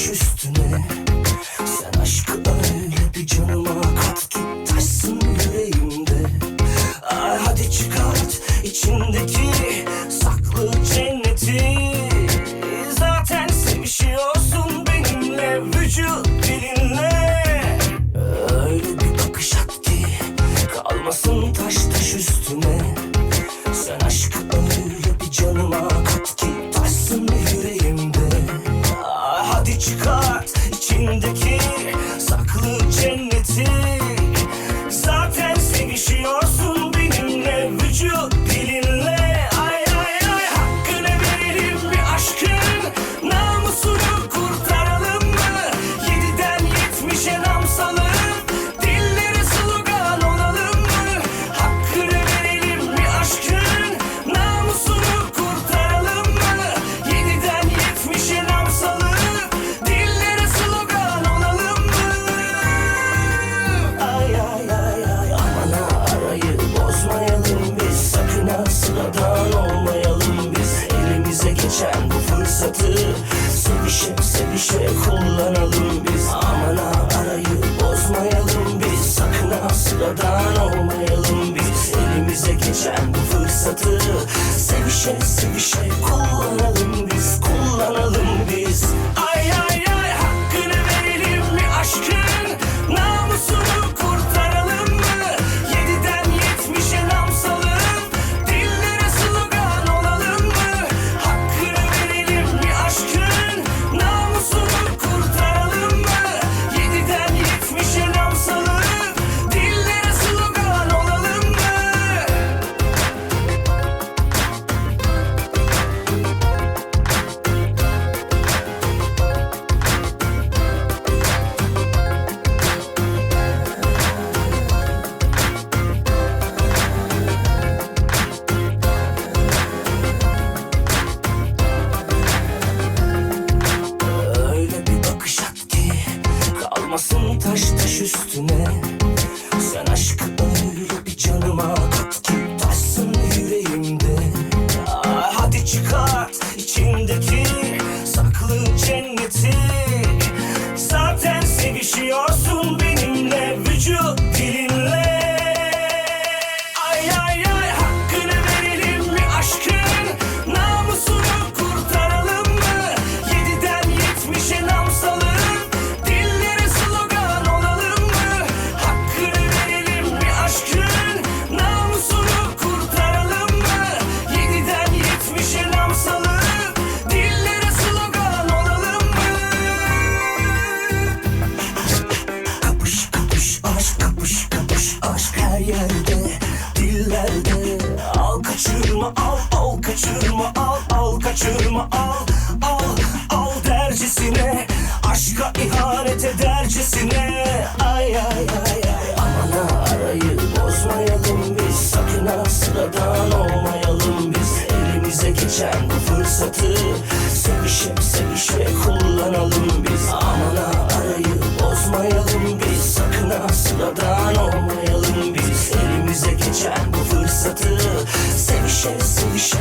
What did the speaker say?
taş üstüne. Sen aşkı öyle bir canıma kat ki taşsın yüreğimde. Ay hadi çıkart içindeki elimize geçen bu fırsatı. Sevişe sevişe kullanalım biz. Aman ha arayı bozmayalım biz. Sakın ha sıradan olmayalım biz. Elimize geçen bu fırsatı. Sevişe sevişe kullanalım yerde dillerde Al kaçırma al al kaçırma al al kaçırma al al al dercesine. Aşka ihanet edercesine Ay ay ay ay. Aman ha arayı bozmayalım biz. Sakın ha sıradan olmayalım biz. Elimize geçen bu fırsatı Sevişe sevişe kullanalım Sevişe sevişe